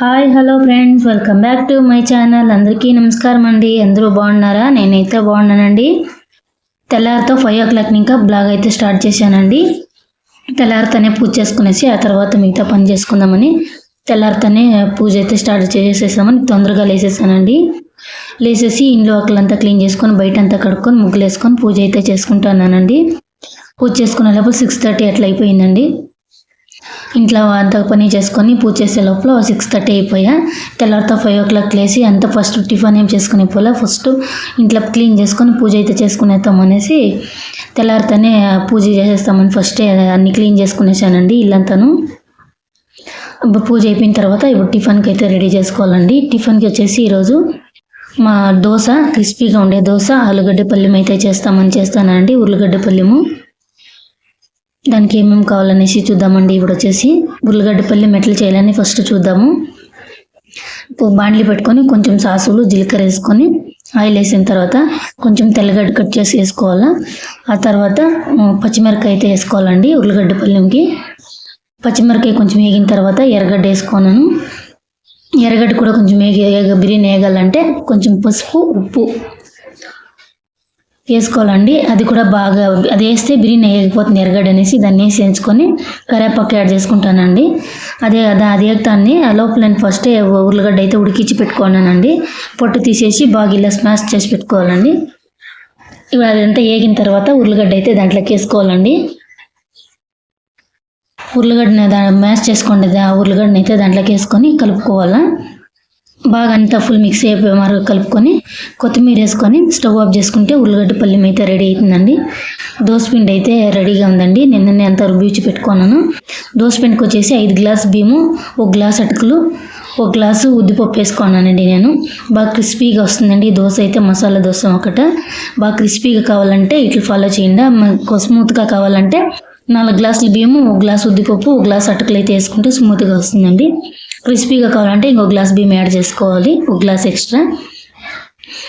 Hi hello friends. Welcome back to my channel. అందరికీ నమస్కారం అండి. అందరూ బాగున్నారా? నేనైతే బాగున్నానండి. తెల్లారితో ఫైవ్ ఓ క్లాక్ ఇంకా బ్లాగ్ అయితే స్టార్ట్ చేశానండి. తెల్లారితోనే పూజ చేసుకునేసి ఆ తర్వాత మిగతా పని చేసుకుందామని తెల్లారితోనే పూజ అయితే స్టార్ట్ చేసేసామని తొందరగా లేసేసానండి. లేసేసి ఇంట్లో అక్కలంతా క్లీన్ చేసుకొని బయట అంతా కడుక్కొని ముగ్గులు వేసుకొని పూజ అయితే చేసుకుంటున్నానండి. పూజ చేసుకునే లోపల సిక్స్ థర్టీ అట్లా అయిపోయిందండి. ఇంట్లో అంత పని చేసుకొని పూజ చేసే లోపల సిక్స్ థర్టీ అయిపోయా. తెల్లవారితో ఫైవ్ ఓ క్లాక్ లేసి అంత ఫస్ట్ టిఫిన్ ఏం చేసుకునే పోలే. ఫస్ట్ ఇంట్లో క్లీన్ చేసుకొని పూజ అయితే చేసుకునేద్దాం అనేసి తెల్లారితోనే పూజ చేసేస్తామని ఫస్టే అన్ని క్లీన్ చేసుకునేసానండి ఇల్లంతాను. ఇప్పుడు పూజ అయిపోయిన తర్వాత ఇప్పుడు టిఫిన్కి అయితే రెడీ చేసుకోవాలండి. టిఫిన్కి వచ్చేసి ఈరోజు మా దోశ క్రిస్పీగా ఉండే దోశ ఆలుగడ్డ పల్లెం అయితే చేస్తామని చేస్తానండి. ఉర్లగడ్డ పల్లెము దానికి ఏమేమి కావాలనేసి చూద్దామండి. ఇప్పుడు వచ్చేసి ఉర్లగడ్డ మెట్లు చేయాలని ఫస్ట్ చూద్దాము. ఇప్పుడు బాండ్లీ పెట్టుకొని కొంచెం సాసులు జీలకర్ర వేసుకొని ఆయిల్ వేసిన తర్వాత కొంచెం తెల్లగడ్డ కట్ చేసి వేసుకోవాలా? ఆ తర్వాత పచ్చిమిరకాయ అయితే వేసుకోవాలండి ఉర్లగడ్డ పల్లెంకి పచ్చిమిరకాయ కొంచెం వేగిన తర్వాత ఎర్రగడ్డ వేసుకున్నాను ఎర్రగడ్డ కూడా కొంచెం వేగి వేగ- బిర్యానీ వేగాలంటే కొంచెం పసుపు ఉప్పు వేసుకోవాలండి. అది కూడా బాగా అది వేస్తే బిర్యానీ వేయకపోతుంది ఎర్రగడ్డ అనేసి దాన్ని వేసేసుకొని కరేపాకు యాడ్ చేసుకుంటానండి. అదే అది అది వేస్తాన్ని లోపల నేను ఫస్టే ఉర్లగడ్డ అయితే ఉడికించి పెట్టుకున్నానండి. పొట్టు తీసేసి బాగా ఇలా స్మాష్ చేసి పెట్టుకోవాలండి. ఇప్పుడు అదంతా వేగిన తర్వాత ఉర్లగడ్డ అయితే దాంట్లోకి వేసుకోవాలండి. ఉర్లగడ్డని దాని మ్యాష్ చేసుకోండి ఆ ఉర్లగడ్డని అయితే దాంట్లోకి వేసుకొని కలుపుకోవాలా. బాగా అంతా ఫుల్ మిక్స్ అయిపోయి మరో కలుపుకొని కొత్తిమీర వేసుకొని స్టవ్ ఆఫ్ చేసుకుంటే ఉల్లిగడ్డ పల్లెం అయితే రెడీ అవుతుందండి దోసపిండి అయితే రెడీగా ఉందండి. నిన్ననే అంతా రుబ్బిచ్చి పెట్టుకున్నాను. దోసపిండికి వచ్చేసి ఐదు గ్లాస్ బియ్యము ఒక గ్లాస్ అటుకులు ఒక గ్లాసు ఉద్దిపప్పు వేసుకున్నానండి నేను. బాగా క్రిస్పీగా వస్తుందండి. దోశ అయితే మసాలా దోశ ఒకట. బాగా క్రిస్పీగా కావాలంటే ఇట్లా ఫాలో చేయండి. మనకు స్మూత్గా కావాలంటే నాలుగు గ్లాసులు బియ్యము ఒక గ్లాస్ ఉద్దిపప్పు ఒక గ్లాస్ అటుకులు అయితే వేసుకుంటే స్మూత్గా వస్తుందండి. క్రిస్పీగా కావాలంటే ఇంకో గ్లాస్ బియ్యం యాడ్ చేసుకోవాలి. ఒక గ్లాస్ ఎక్స్ట్రా.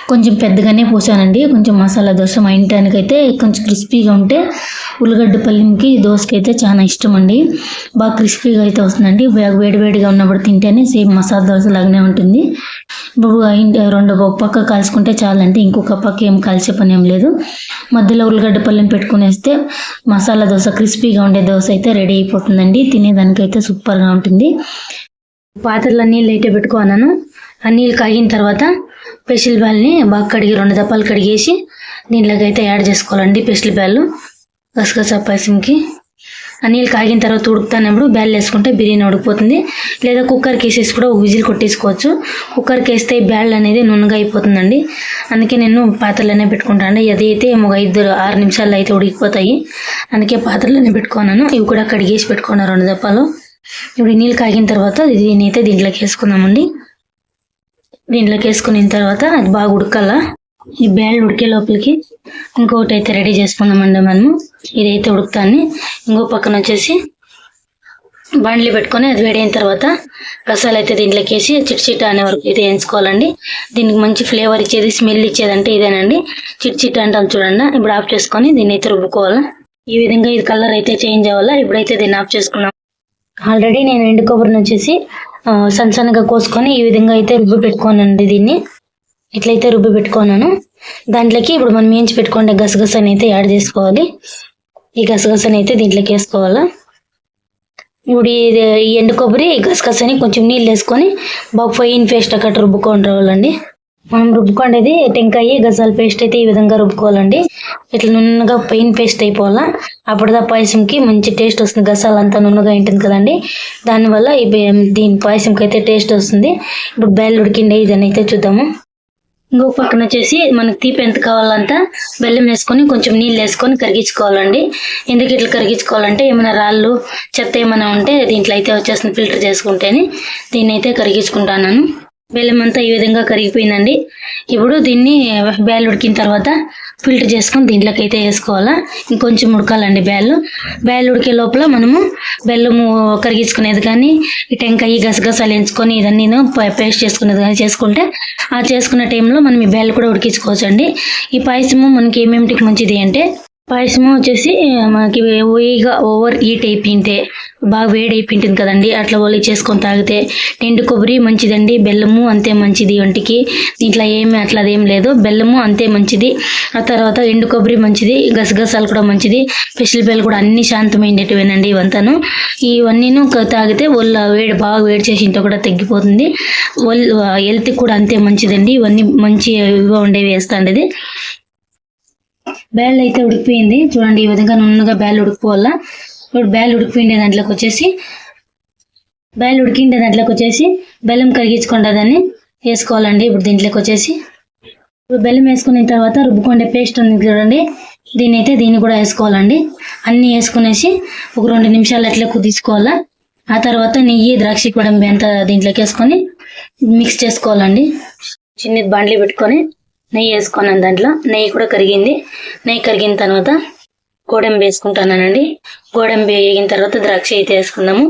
కొంచెం పెద్దగానే పోసానండి. కొంచెం మసాలా దోశ మా ఇంటానికైతే కొంచెం క్రిస్పీగా ఉంటే ఉల్లిగడ్డ పల్లెంకి దోశకి అయితే చాలా ఇష్టం అండి బాగా క్రిస్పీగా అయితే వస్తుందండి. వేడివేడిగా ఉన్నప్పుడు తింటేనే సేమ్ మసాలా దోశ లాగానే ఉంటుంది. ఇప్పుడు రెండు ఒక పక్క కాల్చుకుంటే చాలండి. ఇంకొక పక్క ఏం కాల్చే పని ఏం లేదు. మధ్యలో ఉల్లిగడ్డ పల్లెం పెట్టుకునేస్తే మసాలా దోశ క్రిస్పీగా ఉండే దోశ అయితే రెడీ అయిపోతుందండి. తినేదానికైతే సూపర్గా ఉంటుంది. పాత్రలో నీళ్ళు అయితే పెట్టుకున్నాను ఆ నీళ్ళు కాగిన తర్వాత పెసిల్ బ్యాల్ని బాగా కడిగి రెండు దప్పాలు కడిగేసి దీంట్లోకి అయితే యాడ్ చేసుకోవాలండి పెసిల్ బ్యాళ్ళు గసగసా పాయసంకి. ఆ నీళ్ళు కాగిన తర్వాత ఉడుకుతానప్పుడు బ్యాల్ వేసుకుంటే బిర్యానీ ఉడికిపోతుంది. లేదా కుక్కర్కి వేసేసి కూడా ఒక విజిల్ కొట్టేసుకోవచ్చు. కుక్కర్కి వేస్తే బ్యాల్ అనేది నున్నగా అయిపోతుందండి. అందుకే నేను పాత్రలోనే పెట్టుకుంటాను అది అయితే ఒక ఐదు ఆరు నిమిషాల్లో అయితే ఉడికిపోతాయి అందుకే పాత్రలోనే పెట్టుకున్నాను. ఇవి కూడా కడిగేసి పెట్టుకున్నాను రెండు దప్పాలు ఇప్పుడు నీళ్ళు కాగిన తర్వాత దీన్ని అయితే దీంట్లోకి వేసుకుందామండి. దీంట్లోకి వేసుకున్న తర్వాత అది బాగా ఉడకాల. ఈ బ్యాల్ ఉడికే లోపలికి ఇంకొకటి అయితే రెడీ చేసుకుందామండి మనము. ఇదైతే ఉడుకుతాన్ని. ఇంకో పక్కన వచ్చేసి బండ్లు పెట్టుకొని అది వేడైన తర్వాత రసాలు అయితే దీంట్లోకి వేసి చిట్చిట అనే వరకు అయితే వేయించుకోవాలండి. దీనికి మంచి ఫ్లేవర్ ఇచ్చేది స్మెల్ ఇచ్చేది అంటే ఇదేనండి చిట్చిట అంటాం చూడండి. ఇప్పుడు ఆఫ్ చేసుకొని దీన్ని అయితే రుబ్బుకోవాలి. ఈ విధంగా ఇది కలర్ అయితే చేంజ్ అవ్వాలా. ఇప్పుడైతే దీన్ని ఆఫ్ చేసుకున్నాం. ఆల్రెడీ నేను ఎండు కొబ్బరిని వచ్చేసి ఆ, సన్న సన్నగా కోసుకొని ఈ విధంగా అయితే రుబ్బి పెట్టుకోనండి దీన్ని. ఇట్లయితే రుబ్బి పెట్టుకున్నాను. దాంట్లోకి ఇప్పుడు మనం ఏంచి పెట్టుకుంటే గసగసాని అయితే యాడ్ చేసుకోవాలి. ఈ గసగసాని అయితే దీంట్లోకి వేసుకోవాలా. ఇప్పుడు ఇది ఈ ఎండు కొబ్బరి ఈ గసగసాని కొంచెం నీళ్ళు వేసుకొని బాగా ఫైన్ పేస్ట్ అక్కడ రుబ్బుకొని రావాలండి. మనం రుబ్బుకోండేది టెంకాయ గజాల పేస్ట్ అయితే ఈ విధంగా రుబ్బుకోవాలండి. ఇట్లా నున్నగా పెయిన్ పేస్ట్ అయిపోవాలా. అప్పుడు దా పాయసంకి మంచి టేస్ట్ వస్తుంది. గసాలు అంతా నున్నగా ఉంటుంది కదండి. దానివల్ల ఈ దీని పాయసంకి అయితే టేస్ట్ వస్తుంది. ఇప్పుడు బెల్లం ఉడికిండే ఇదని అయితే చూద్దాము. ఇంకో పక్కన వచ్చేసి మనకు తీపి ఎంత కావాలంత బెల్లం వేసుకొని కొంచెం నీళ్ళు వేసుకొని కరిగించుకోవాలండి. ఎందుకు ఇట్లా కరిగించుకోవాలంటే ఏమైనా రాళ్ళు చెత్త ఏమైనా ఉంటే దీంట్లో అయితే వచ్చేస్తుంది ఫిల్టర్ చేసుకుంటేనే దీన్ని అయితే కరిగించుకుంటాను. బెల్లం అంతా ఈ విధంగా కరిగిపోయిందండి. ఇప్పుడు దీన్ని బ్యాల్ ఉడికిన తర్వాత ఫిల్టర్ చేసుకొని దీంట్లోకి అయితే వేసుకోవాలా. ఇంకొంచెం ఉడకాలండి బేళ్ళు బ్యాల్ ఉడికే లోపల మనము బెల్లము కరిగించుకునేది కానీ ఈ టెంకాయ గసగసాలు ఎంచుకొని ఇదన్నీ పేస్ట్ చేసుకునేది కానీ చేసుకుంటే ఆ చేసుకున్న టైంలో మనం ఈ బ్యాల్ కూడా ఉడికించుకోవచ్చు అండి ఈ పాయసము మనకి ఏమేమిటికి మంచిది అంటే పాయసము వచ్చేసి మనకి ఓయిగా ఓవర్ హీట్ అయిపోయింటే బాగా వేడి అయిపోయింటుంది కదండి. అట్లా వాళ్ళు చేసుకొని తాగితే ఎండు కొబ్బరి మంచిదండి. బెల్లము అంతే మంచిది ఒంటికి. దీంట్లో ఏమి అట్లా అదేం లేదు. బెల్లము అంతే మంచిది. ఆ తర్వాత ఎండు కొబ్బరి మంచిది. గసగసాలు కూడా మంచిది. పెసలు బెల్ కూడా అన్ని శాంతమైనటివేనండి ఇవంతాను. ఇవన్నీను తాగితే ఒళ్ళు వేడి బాగా వేడి చేసింటే కూడా తగ్గిపోతుంది. ఒళ్ళు హెల్త్ కూడా అంతే మంచిదండి. ఇవన్నీ మంచి ఇవిగా ఉండేవి వేస్తాండి బ్యాల్ అయితే ఉడికిపోయింది. చూడండి ఈ విధంగా నున్నగా బ్యాల్ ఉడికిపోవాలా. ఇప్పుడు బ్యాల్ ఉడికిపోయిండే దాంట్లోకి వచ్చేసి బ్యాల్ ఉడికిండే దాంట్లోకి వచ్చేసి బెల్లం కరిగించుకుంటా దాన్ని వేసుకోవాలండి. ఇప్పుడు దీంట్లోకి వచ్చేసి ఇప్పుడు బెల్లం వేసుకున్న తర్వాత రుబ్బుకొండే పేస్ట్ ఉంది చూడండి. దీన్ని అయితే దీన్ని కూడా వేసుకోవాలండి. అన్ని వేసుకునేసి ఒక రెండు నిమిషాలు అట్లా తీసుకోవాలా ఆ తర్వాత నెయ్యి ద్రాక్ష కూడా ఎంత దీంట్లోకి వేసుకొని మిక్స్ చేసుకోవాలండి. చిన్న బాండ్లీ పెట్టుకొని నెయ్యి వేసుకున్నాను దాంట్లో. నెయ్యి కూడా కరిగింది. నెయ్యి కరిగిన తర్వాత గోడంబి వేసుకుంటానండి గోడంబి వేగిన తర్వాత ద్రాక్ష అయితే వేసుకున్నాము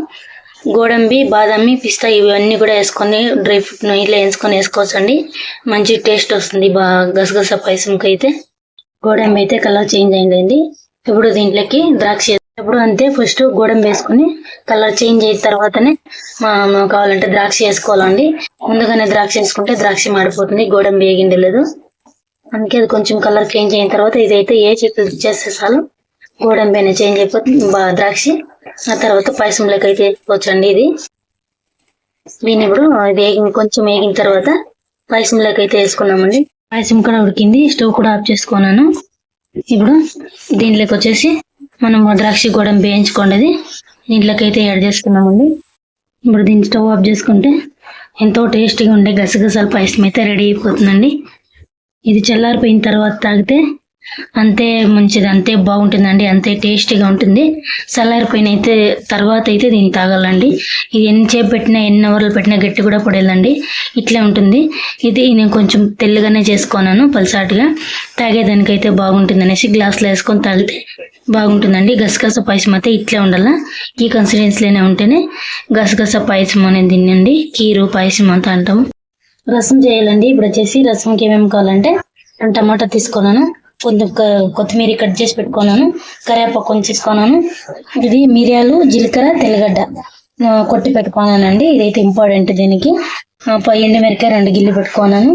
గోడంబి బాదామి పిస్తా ఇవన్నీ కూడా వేసుకొని డ్రై ఫ్రూట్ నెయ్యిలో వేసుకొని వేసుకోవచ్చండి. మంచి టేస్ట్ వస్తుంది. బాగా గసగస పాయసంకి అయితే గోడంబి అయితే కలర్ చేంజ్ అయిందండి. ఇప్పుడు దీంట్లోకి ద్రాక్ష ఇప్పుడు అంతే ఫస్ట్ గోడంబి వేసుకొని కలర్ చేంజ్ అయిన తర్వాతనే మనం కావాలంటే ద్రాక్ష వేసుకోవాలండి. ముందుగానే ద్రాక్ష వేసుకుంటే ద్రాక్ష మాడిపోతుంది. గోడంబి వేగింది లేదు. అందుకే అది కొంచెం కలర్ చేంజ్ అయిన తర్వాత ఇదైతే ఏ చేతి చేస్తే చాలు పైన చేంజ్ అయిపోతుంది ద్రాక్ష. ఆ తర్వాత పాయసంలోకి అయితే వచ్చండి ఇది. దీన్ని ఇప్పుడు ఇది కొంచెం వేగిన తర్వాత పాయసంలోకి అయితే వేసుకున్నామండి. పాయసం కూడా ఉడికింది స్టవ్ కూడా ఆఫ్ చేసుకున్నాను. ఇప్పుడు దీంట్లోకి వచ్చేసి మనం ద్రాక్ష గోడంబి వేయించుకోండి దీంట్లోకి అయితే యాడ్ చేసుకున్నామండి. ఇప్పుడు దీన్ని స్టవ్ ఆఫ్ చేసుకుంటే ఎంతో టేస్టీగా ఉండే గసగసాల పాయసం అయితే రెడీ అయిపోతుందండి. ఇది చల్లారిపోయిన తర్వాత తాగితే అంతే మంచిది అంతే బాగుంటుందండి అంతే టేస్టీగా ఉంటుంది. చల్లారిపోయిన అయితే తర్వాత అయితే దీన్ని తాగాలండి. ఇది ఎంతసేపు పెట్టినా ఎన్ని అవర్లు పెట్టినా గట్టి కూడా పడేదండి ఇట్లే ఉంటుంది. ఇది నేను కొంచెం తెల్లగానే చేసుకున్నాను పలసాటుగా. తాగేదానికైతే బాగుంటుంది అనేసి గ్లాస్లో వేసుకొని తాగితే బాగుంటుందండి. గసగస పాయసం అయితే ఇట్లే ఉండాల. ఈ కన్సిస్టెన్సీలోనే ఉంటేనే గసగస పాయసం అనేది తినండి. కీరు పాయసం అంతా అంటాము. రసం చేయాలండి. ఇప్పుడు వచ్చేసి రసంకి ఏమేమి కావాలంటే టమాటా తీసుకున్నాను. కొంచెం కొత్తిమీర కట్ చేసి పెట్టుకున్నాను కరివేపాకు కొంచెం తీసుకున్నాను ఇది మిరియాలు జీలకర్ర తెల్లగడ్డ ఆ, కొట్టి పెట్టుకున్నానండి. ఇదైతే ఇంపార్టెంట్ దీనికి. ఎండుమిరకాయ రెండు గిల్లు పెట్టుకున్నాను.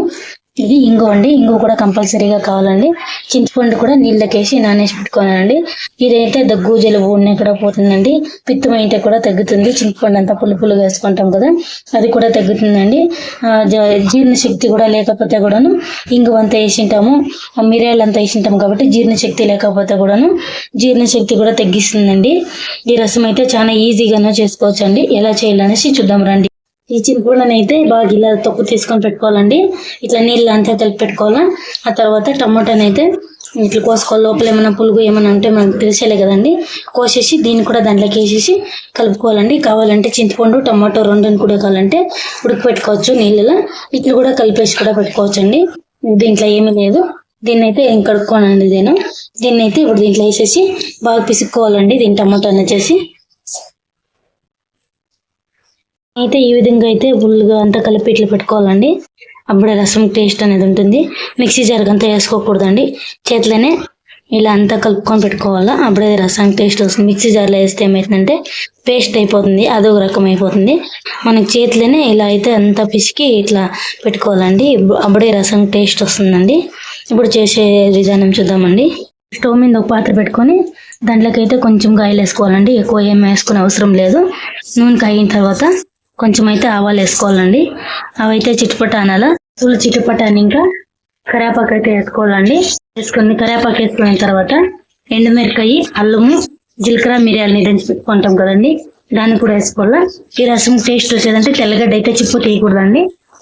ఇది ఇంగు అండి. ఇంగు కూడా కంపల్సరీగా కావాలండి. చింతపండు కూడా నీళ్ళకేసి నానేసి పెట్టుకున్నానండి ఇదైతే దగ్గు జలుబు ఉన్న కూడా పోతుందండి. పిత్తమైతే అయితే కూడా తగ్గుతుంది. చింతపండు అంతా పులు పులుగా వేసుకుంటాం కదా అది కూడా తగ్గుతుందండి. జీర్ణశక్తి కూడా లేకపోతే కూడాను ఇంగు అంతా వేసింటాము. మిరియాలు అంతా వేసింటాం కాబట్టి జీర్ణశక్తి లేకపోతే కూడాను జీర్ణశక్తి కూడా తగ్గిస్తుందండి. ఈ రసం అయితే చాలా ఈజీగానే చేసుకోవచ్చండి. ఎలా చేయాలనేసి చూద్దాం రండి. ఈ చింతపండునైతే అయితే బాగా ఇలా తొక్కు తీసుకొని పెట్టుకోవాలండి. ఇట్లా నీళ్ళు అంతా కలిపి పెట్టుకోవాలా. ఆ తర్వాత టమాటానైతే ఇట్లా కోసుకోవాలి. లోపల ఏమైనా పులుగు ఏమైనా ఉంటే మనకు తెలిసేలే కదండి. కోసేసి దీన్ని కూడా దాంట్లోకి వేసేసి కలుపుకోవాలండి. కావాలంటే చింతపండు టమాటో రెండుని కూడా కావాలంటే ఉడకపెట్టుకోవచ్చు నీళ్ళలో. ఇట్లా కూడా కలిపేసి కూడా పెట్టుకోవచ్చు అండి దీంట్లో ఏమీ లేదు. దీన్ని అయితే ఏం కడుక్కోనండి నేను. దీన్ని అయితే ఇప్పుడు దీంట్లో వేసేసి బాగా పిసుక్కోవాలండి. దీని టమాటాని వచ్చేసి అయితే ఈ విధంగా అయితే ఫుల్గా అంతా కలిపి ఇట్లా పెట్టుకోవాలండి. అప్పుడే రసం టేస్ట్ అనేది ఉంటుంది. మిక్సీ జరగంతా వేసుకోకూడదండి. చేతిలోనే ఇలా అంతా కలుపుకొని పెట్టుకోవాలా? అప్పుడే రసం టేస్ట్ వస్తుంది. మిక్సీ జార్లో వేస్తే ఏమవుతుందంటే పేస్ట్ అయిపోతుంది. అదొక రకం అయిపోతుంది. మనకి చేతిలోనే ఇలా అయితే అంతా పిసికి ఇట్లా పెట్టుకోవాలండి. అప్పుడే రసం టేస్ట్ వస్తుందండి. ఇప్పుడు చేసే విధానం చూద్దామండి. స్టవ్ మీద ఒక పాత్ర పెట్టుకొని దాంట్లోకి అయితే కొంచెం కాయలు వేసుకోవాలండి. ఎక్కువ ఏం వేసుకునే అవసరం లేదు. నూనె కాగిన తర్వాత కొంచెం అయితే ఆవాలు వేసుకోవాలండి. అవైతే చిట్టుపట్ట అనాల చూలు చిట్టుపట్ట అని ఇంకా కరేపాకు అయితే వేసుకోవాలండి. వేసుకుని కరేపాకు వేసుకున్న తర్వాత ఎండుమిరకాయ అల్లము జీలకర్ర మిరియాలని దంచి పెట్టుకుంటాం కదండి. దాన్ని కూడా వేసుకోవాలా? ఈ రసం టేస్ట్ వచ్చేదంటే తెల్లగడ్డ అయితే చిప్పు తీయకూడదండి.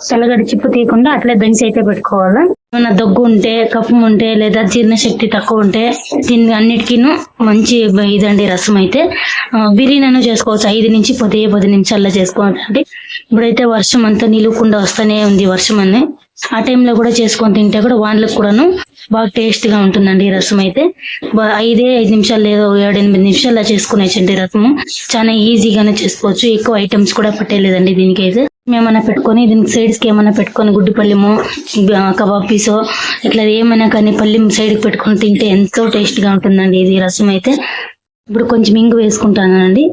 తెల్లగడ్డ చిప్పు తీయకుండా అట్లే దంచి అయితే పెట్టుకోవాలా. ఏమైనా దగ్గు ఉంటే కఫం ఉంటే లేదా జీర్ణశక్తి తక్కువ ఉంటే దీని అన్నిటికీను మంచి ఇదండి రసం అయితే. బిర్యానీ చేసుకోవచ్చు. ఐదు నుంచి పది పది నిమిషాల్లో చేసుకోవాలండి. ఇప్పుడైతే వర్షం అంతా నిలువకుండా వస్తూనే ఉంది వర్షం అని ఆ టైంలో కూడా చేసుకొని తింటే కూడా వాళ్ళకి కూడాను బాగా టేస్ట్గా ఉంటుందండి ఈ రసం అయితే. ఐదే ఐదు నిమిషాలు లేదో ఏడు ఎనిమిది నిమిషాల్లో చేసుకునేసండి రసము. చాలా ఈజీగానే చేసుకోవచ్చు. ఎక్కువ ఐటమ్స్ కూడా పట్టేయలేదండి దీనికైతే. ఏమైనా పెట్టుకొని దీనికి సైడ్స్కి ఏమైనా పెట్టుకొని గుడ్డి పల్లెము కబాబ్ పీసో ఇట్లా ఏమైనా కానీ పల్లెం సైడ్కి పెట్టుకొని తింటే ఎంతో టేస్ట్గా ఉంటుందండి ఇది రసం అయితే. ఇప్పుడు కొంచెం ఇంగు వేసుకుంటానండి.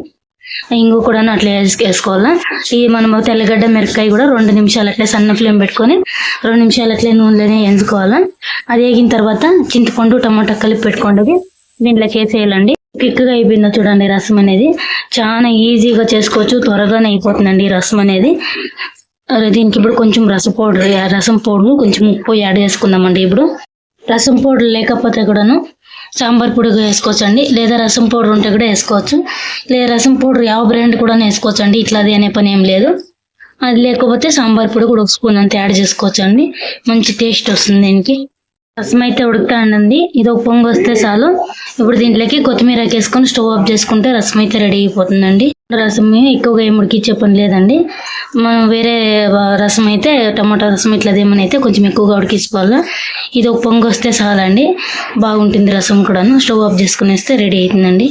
ఇంగు కూడా అట్లా వేసుకోవాలా. ఈ మనము తెల్లగడ్డ మిరపకాయ కూడా రెండు నిమిషాలు అట్లే సన్న ఫ్లేమ్ పెట్టుకొని రెండు నిమిషాలు అట్లే నూనెలోనే వేసుకోవాలా అది వేగిన తర్వాత చింతపండు టమాటా కలిపి పెట్టుకోండి. దీంట్లోకి వేసేయాలండి క్విక్గా అయిపోయిందో చూడండి రసం అనేది. చాలా ఈజీగా చేసుకోవచ్చు త్వరగానే అయిపోతుందండి ఈ రసం అనేది. దీనికి ఇప్పుడు కొంచెం రసం పౌడర్ రసం పౌడర్ కొంచెం ఉప్పు యాడ్ చేసుకుందామండి ఇప్పుడు. రసం పౌడర్ లేకపోతే కూడాను సాంబార్ పొడి వేసుకోవచ్చు అండి లేదా రసం పౌడర్ ఉంటే కూడా వేసుకోవచ్చు. లేదా రసం పౌడర్ ಯಾವ బ్రాండ్ కూడా వేసుకోవచ్చు అండి ఇట్లాది అనే పని ఏం లేదు. అది లేకపోతే సాంబార్ పొడి కూడా ఒక స్పూన్ అంత యాడ్ చేసుకోవచ్చు అండి మంచి టేస్ట్ వస్తుంది దీనికి. రసం అయితే ఉడుకుతా ఇది ఒక పొంగు వస్తే చాలు. ఇప్పుడు దీంట్లోకి కొత్తిమీర వేసుకొని స్టవ్ ఆఫ్ చేసుకుంటే రసం అయితే రెడీ అయిపోతుందండి. రసం ఎక్కువగా ఏం ఉడికిచ్చే పని లేదండి. మనం వేరే రసం అయితే టమాటా రసం ఇట్లా ఏమైనా అయితే కొంచెం ఎక్కువగా ఉడికించుకోవాలి. ఇది ఒక పొంగు వస్తే చాలండి. బాగుంటుంది రసం కూడాను. స్టవ్ ఆఫ్ చేసుకునేస్తే రెడీ అవుతుందండి